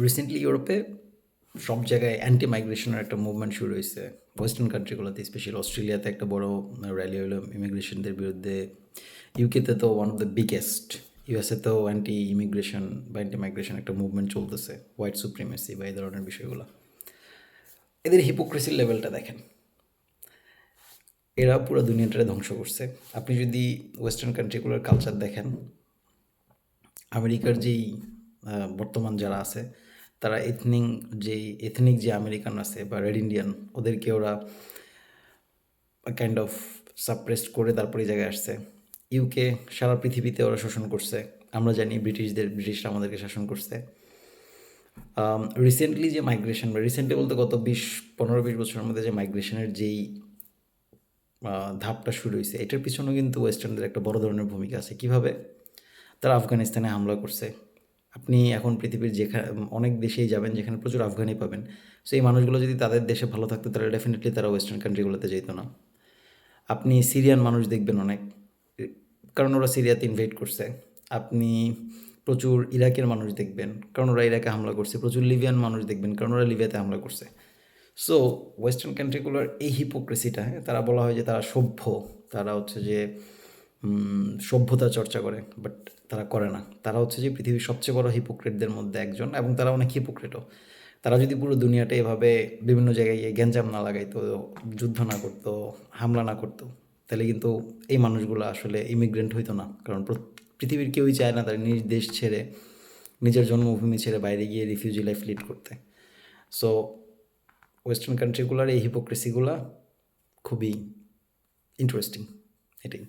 Recently ইউরোপে সব জায়গায় অ্যান্টি মাইগ্রেশনের একটা মুভমেন্ট শুরু হয়েছে। ওয়েস্টার্ন কান্ট্রিগুলোতে স্পেশালি অস্ট্রেলিয়াতে একটা বড় র্যালি হলো ইমিগ্রেশনদের বিরুদ্ধে। ইউকেতে তো one of the biggest USA তো অ্যান্টি ইমিগ্রেশন বা অ্যান্টি মাইগ্রেশন একটা মুভমেন্ট চলতেছে হোয়াইট সুপ্রিমেসি বা এই ধরনের বিষয়গুলো। এদের হিপোক্রেসির লেভেলটা দেখেন। এরা পুরো দুনিয়াটারে ধ্বংস করছে। আপনি যদি ওয়েস্টার্ন কান্ট্রিগুলোর কালচার দেখেন, আমেরিকার যেই বর্তমান যারা আছে তারা এথনিক যে এথনিক যে আমেরিকান আছে বা রেড ইন্ডিয়ান ওদেরকে ওরা কাইন্ড অফ সাপ্রেসড করে তারপরে জায়গায় আসছে। ইউকে সারা পৃথিবীতে ওরা শোষণ করছে। আমরা জানি ব্রিটিশদের, ব্রিটিশরা আমাদেরকে শাসন করছে। রিসেন্টলি যে মাইগ্রেশন বা রিসেন্টলি বলতে গত বিশ, পনেরো, বিশ বছরের মধ্যে যে মাইগ্রেশনের যেই ধাপটা শুরু হয়েছে, এটার পিছনেও কিন্তু ওয়েস্টার্নদের একটা বড় ধরনের ভূমিকা আছে। কীভাবে? তারা আফগানিস্তানে হামলা করছে। আপনি এখন পৃথিবীর যেখানে অনেক দেশেই যাবেন যেখানে প্রচুর আফগানি পাবেন। সো এই মানুষগুলো যদি তাদের দেশে ভালো থাকতো তাহলে ডেফিনেটলি তারা ওয়েস্টার্ন কান্ট্রিগুলোতে যেত না। আপনি সিরিয়ান মানুষ দেখবেন অনেক, কারণ ওরা সিরিয়াতে ইনভাইট করছে। আপনি প্রচুর ইরাকের মানুষ দেখবেন, কারণ ওরা ইরাকে হামলা করছে। প্রচুর লিবিয়ান মানুষ দেখবেন, কারণ ওরা লিবিয়াতে হামলা করছে। সো ওয়েস্টার্ন কান্ট্রিগুলোর এই হিপোক্রেসিটা তারা বলা হয় যে তারা সভ্য। তারা হচ্ছে যে সভ্যতা চর্চা করে বাট তারা করে না। তারা হচ্ছে যে পৃথিবীর সবচেয়ে বড় হিপোক্রেটদের মধ্যে একজন এবং তারা অনেক হিপোক্রেটও তারা যদি পুরো দুনিয়াটা এভাবে বিভিন্ন জায়গায় গিয়ে গ্যাঞ্জাম না লাগাইতো, যুদ্ধ না করতো, হামলা না করতো, তাহলে কিন্তু এই মানুষগুলো আসলে ইমিগ্রেন্ট হইতো না। কারণ পৃথিবীর কেউই চায় না তারা নিজ দেশ ছেড়ে, নিজের জন্মভূমি ছেড়ে বাইরে গিয়ে রিফিউজি লাইফ লিড করতে। সো ওয়েস্টার্ন কান্ট্রিগুলোর এই হিপোক্রেসিগুলা খুবই ইন্টারেস্টিং এটাই।